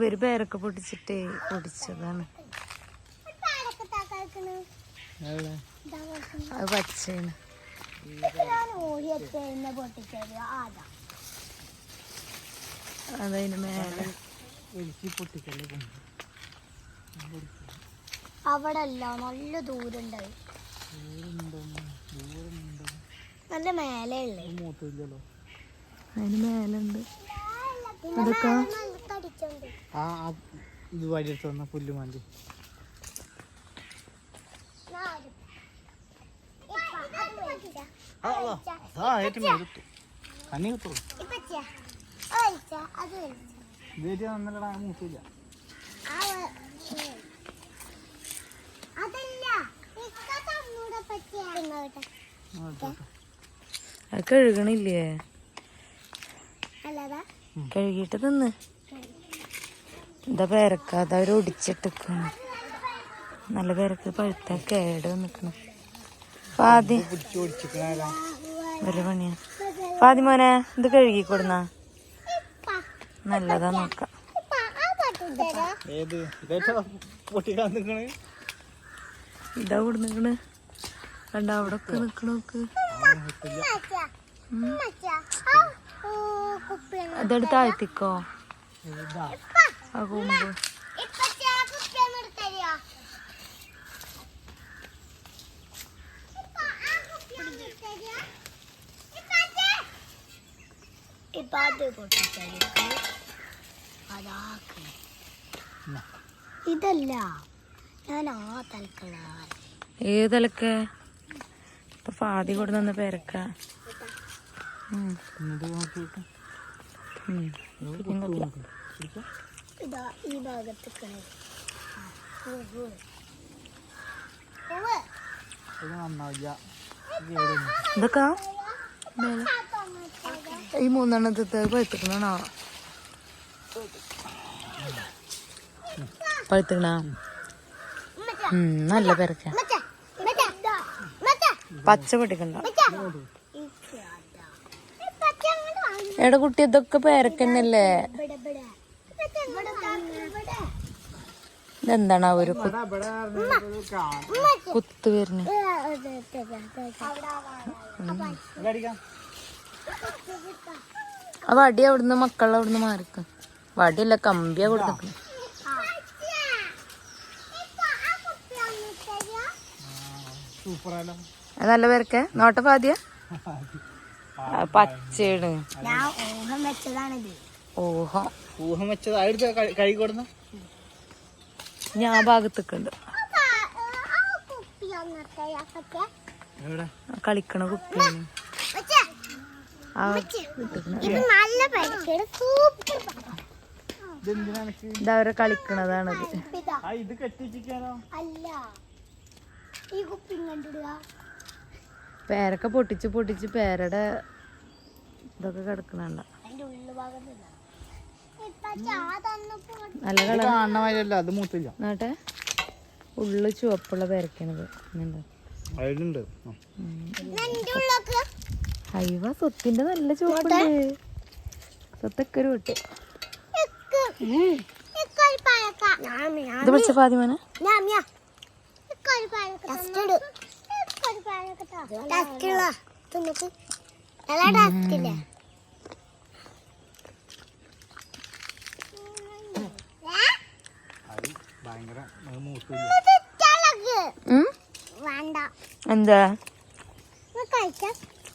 ഇവർ പേരൊക്കെ പൊട്ടിച്ചിട്ടേ പൊടിച്ചതാണ്. അത് പച്ചയാണ്. അതതിന് മേലെ. അവിടെ അല്ല നല്ല ദൂരണ്ടായിട്ട് നല്ല മേലെ ഉള്ളേ മൂത്തില്ലല്ലോ അതിന് മേലുണ്ട്. അതൊക്കെ ആ ഇത് വഴിയെടുത്ത് വന്ന കണ്ണി മൂത്തില്ല. എടുത്തോട്ടെ. അത് കഴുകണില്ലേ? കഴുകിട്ട് കഴുകിയിട്ട് തിന്ന്. എന്താ പേരക്കാതെ അവർ ഒടിച്ചിട്ടിക്കാണ് നല്ല പേരക്ക്. പഴുത്ത കേട് നിക്കണം പാതി വലിയ പണിയാ. പാതി മോനെ ഇത് കഴുകി കൊടുന്ന? നല്ലതാ നോക്കാം. ഇതാ കൊടു നിക്കണ്. കണ്ട അവിടെ ഒക്കെ നിക്കണോക്ക് അതെടുത്ത് താഴ്ത്തിക്കോ ഇതാ. ആ കൊമ്പ്. ഇതല്ല ഞാൻ ആ തൽക്കണ ഏതലക്കെ ഇപ്പൊ ഫാദി കൊടുന്ന പേരക്ക. ഉം, ഇതാ ഈ ഭാഗത്ത് കിണർ ഇത് നന്നാവില്ല ഇത് എവിടെയാണ്? ഇതൊക്കെ. ഈ മൂന്നെണ്ണത്തെ പഴുത്തിക്കണോ പഴുത്തിക്കണ നല്ല പെരക്ക. പച്ച പൊട്ടിക്കണ്ട എടാ കുട്ടി ഇതൊക്കെ പേരക്കന്നല്ലേ? ഇതെന്താണ് ആ ഒരു. കുത്ത് വരുന്നു? ഇവിടെ അടിക്കാം. ആ വടി അവിടുന്ന് മക്കളെ അവിടുന്ന് മാറിക്ക. വടിയല്ല കമ്പിയാ കൊടുത്തു നല്ല പേരൊക്കെ? നോട്ട പാതിയ പച്ചയാണ് ഊഹം. ഊഹം വെച്ചത് അതെടുത്ത് കഴി- കഴുകി കൊടുന്ന? ഞാൻ ഭാഗത്തേക്കുണ്ട് എവിടെ? കളിക്കണ കുപ്പിയാണ് ആ ഇതവരെ കളിക്കണതാണത് ഇതാ ആ കെട്ടിച്ചിരിക്കാനോ അല്ല ഈ കുപ്പി പേരക്ക പൊട്ടിച്ച് പൊട്ടിച്ച് പേരയുടെ ഇതൊക്കെ കിടക്കണണ്ട നല്ല കളർ. അത് മൂത്തില്ല. നോട്ടെ ഉള്ളു ചുവപ്പുള്ള പേരക്കണത് ഹൈവ സ്വത്തിന്റെ നല്ല ചുവപ്പുണ്ട്. സ്വത്തൊക്കെ ഒരു വിട്ട്. ഇത് തിന്നിട്ട് നല്ല ടെസ്റ്റ് ഇല്ലേ അത് ഭയങ്കര അത് മൂത്തില്ല ഉം? വേണ്ട എന്താ?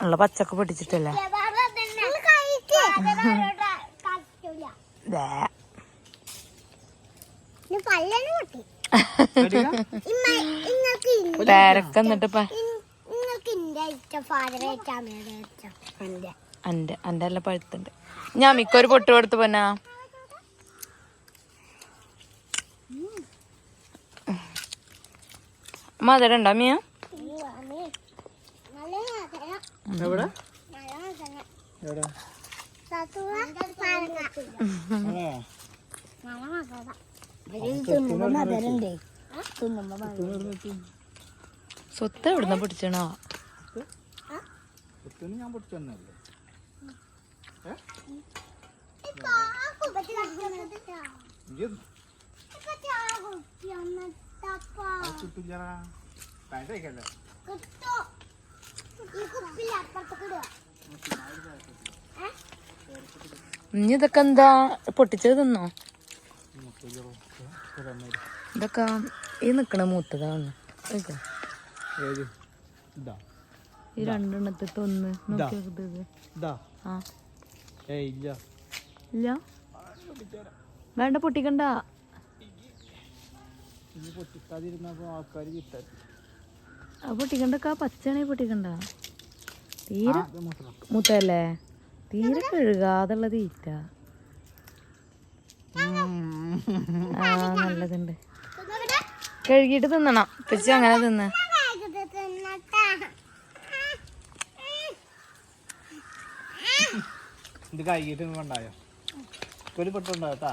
ഉള്ള പച്ചക്ക പൊട്ടിച്ചിട്ടല്ലേ? പേരക്ക എന്നിട്ട് അന്റെ അന്റെ എല്ലാം പഴുത്തുണ്ട്. ഞാൻ മിക്കൊരു പൊട്ട് കൊടുത്തു പോന്നാ മധുരം ഉണ്ടോ മിയ നല്ല മധുരം എവിടെ നല്ല മധുരം എവിടെ സത്തുവ പഴങ്ങ ആ. നല്ല മധുരം തിന്നുമ്പോ മധുരണ്ട് തിന്നുമ്പോ മധുരം സ്വത്ത് എവിടുന്ന പിടിച്ചണോ? ഞാൻ പൊട്ടിച്ചു തന്നല്ലേ കിട്ടില്ലടാ? ഇനി ഇതൊക്കെ എന്താ? പൊട്ടിച്ചത് തിന്നോ? ഇതൊക്കെ ഈ നിക്കണ മൂത്തതാണ് ഇതാ. ഈ രണ്ടെണ്ണത്തിട്ട് ഒന്ന് നോക്കിയത് ഇല്ല. വേണ്ട പൊട്ടിക്കണ്ട. ഇനി പൊട്ടിക്കാതിരുന്നപ്പോ ആൾക്കാർ കിട്ടാൻ ആ പൊട്ടിക്കണ്ടക്ക പച്ചയാണെ പൊട്ടിക്കണ്ട. തീരെ മുത്തല്ലേ തീരെ കഴുകാതുള്ള തീറ്റ. ആ നല്ലതുണ്ട്? കഴുകിയിട്ട് തിന്നണം. പച്ച അങ്ങനെ തിന്ന്. ഇത് കൈകിട്ട് കൊണ്ടായോ ഒരു പെട്ടുണ്ടോ കേട്ടാ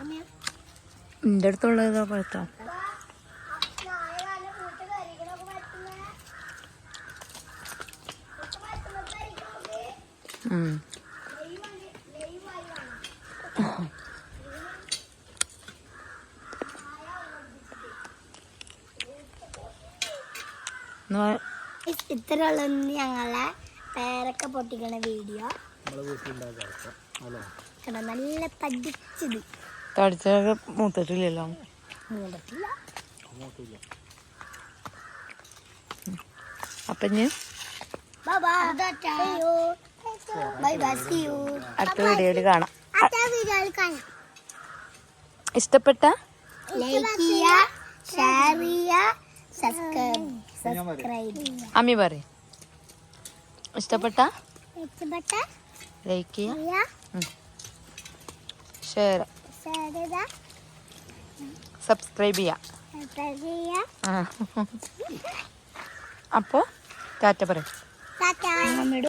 അമ്മയോ? നിന്റെ അടുത്തുള്ളത് പഴുത്ത? നാളെ ഇത്രയുള്ള ഞങ്ങളെ പേരൊക്കെ പൊട്ടിക്കണ വീഡിയോ നല്ല തടിച്ചത്. തടിച്ചൊക്കെ മൂത്തിട്ടില്ലല്ലോ? അപ്പൊ യു അടുത്ത വീഡിയോയിൽ കാണാം. ഇഷ്ടപ്പെട്ട ലൈക്ക് ചെയ്യുക ഷെയർ ചെയ്യുക അമ്മി പറ ഇഷ്ടപ്പെട്ട? ലൈക്ക് ചെയ്യുക ഷെയർ സബ്സ്ക്രൈബ് ചെയ്യുക അപ്പോൾ ടാറ്റ പറയും.